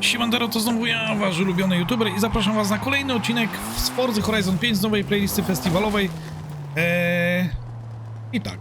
Siemandero to znowu ja, wasz ulubiony youtuber i zapraszam was na kolejny odcinek z Forza Horizon 5 z nowej playlisty festiwalowej. Eee... I tak.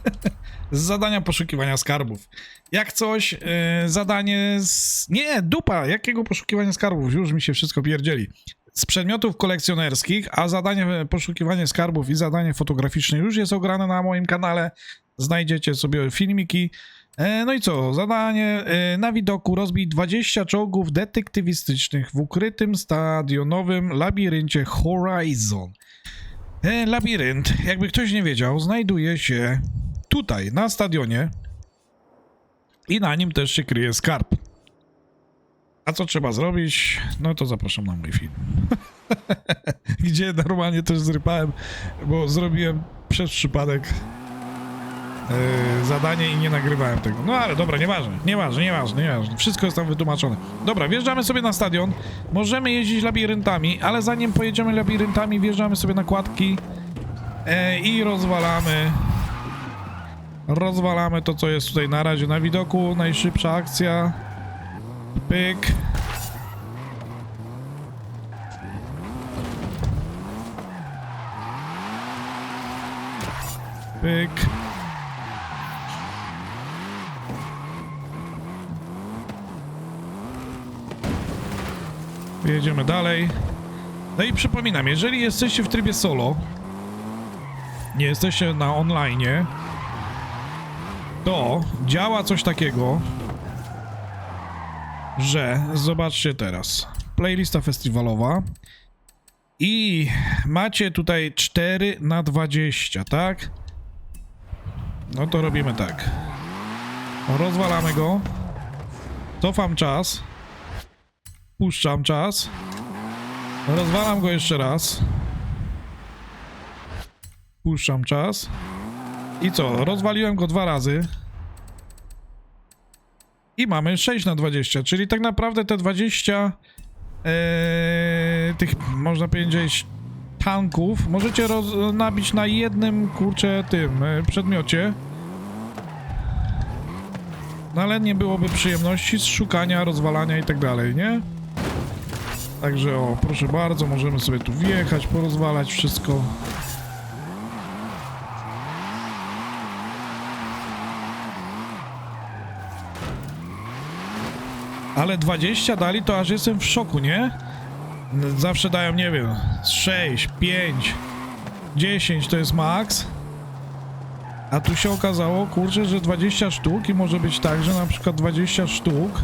z zadania poszukiwania skarbów. Jak coś, e, zadanie z... Nie, dupa, jakiego poszukiwania skarbów? Już mi się wszystko pierdzieli. Z przedmiotów kolekcjonerskich, a zadanie e, poszukiwanie skarbów i zadanie fotograficzne już jest ograne na moim kanale. Znajdziecie sobie filmiki. E, No i co? Zadanie e, na widoku rozbij 20 czołgów detektywistycznych w ukrytym stadionowym labiryncie Horizon. E, Labirynt, jakby ktoś nie wiedział, znajduje się tutaj, na stadionie i na nim też się kryje skarb. A co trzeba zrobić? No to zapraszam na mój film. Gdzie normalnie też zrypałem, bo zrobiłem przez przypadek e, zadanie i nie nagrywałem tego. No ale dobra, nieważne, nieważne, nieważne, nieważne. Wszystko jest tam wytłumaczone. Dobra, wjeżdżamy sobie na stadion. Możemy jeździć labiryntami, ale zanim pojedziemy labiryntami, wjeżdżamy sobie na kładki e, i rozwalamy. Rozwalamy to, co jest tutaj na razie na widoku. Najszybsza akcja. Pyk. Pyk. Jedziemy dalej. No i przypominam, jeżeli jesteście w trybie solo, nie jesteście na online, to działa coś takiego, że zobaczcie teraz. Playlista festiwalowa i macie tutaj 4 na 20, tak? No to robimy tak. Rozwalamy go. Cofam czas. Puszczam czas. Rozwalam go jeszcze raz. Puszczam czas. I co? Rozwaliłem go dwa razy. I mamy 6 na 20, czyli tak naprawdę te 20 ee, tych, można powiedzieć, tanków możecie roz, nabić na jednym, kurczę, tym e, przedmiocie. No ale nie byłoby przyjemności z szukania, rozwalania i tak dalej, nie? Także o, proszę bardzo, możemy sobie tu wjechać, porozwalać wszystko. Ale 20 dali, to aż jestem w szoku, nie? Zawsze dają, nie wiem, 6, 5, 10 to jest max. A tu się okazało, kurczę, że 20 sztuk i może być tak, że na przykład 20 sztuk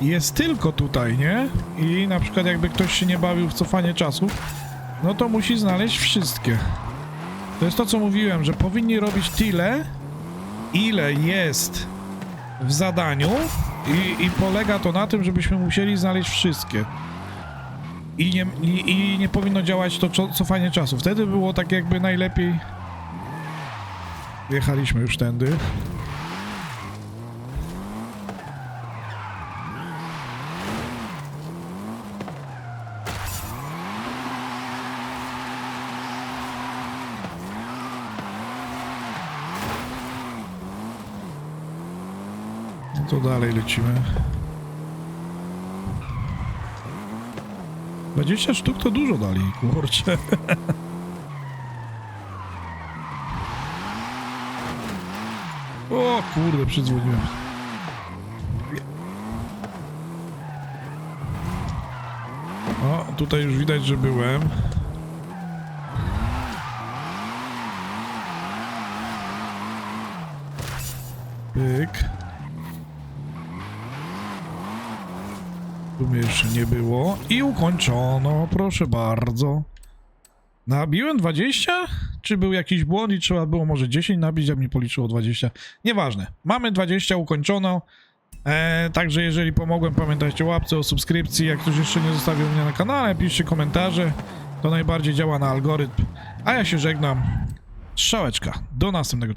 jest tylko tutaj, nie? I na przykład jakby ktoś się nie bawił w cofanie czasu, no to musi znaleźć wszystkie. To jest to, co mówiłem, że powinni robić tyle, ile jest w zadaniu i, i polega to na tym, żebyśmy musieli znaleźć wszystkie. I nie, i, i nie powinno działać to cofanie czasu. Wtedy było tak jakby najlepiej. Jechaliśmy już tędy. To dalej lecimy. 20 sztuk to dużo dali, kurczę. O kurde, przydzwoniłem. O, tutaj już widać, że byłem. Pyk. Tu mnie jeszcze nie było. I ukończono, proszę bardzo. Nabiłem 20? Czy był jakiś błąd i trzeba było może 10 nabić, a mi policzyło 20? Nieważne. Mamy 20 ukończono. E, także jeżeli pomogłem, pamiętajcie o łapce, o subskrypcji. Jak ktoś jeszcze nie zostawił mnie na kanale, piszcie komentarze. To najbardziej działa na algorytm. A ja się żegnam. Strzałeczka. Do następnego.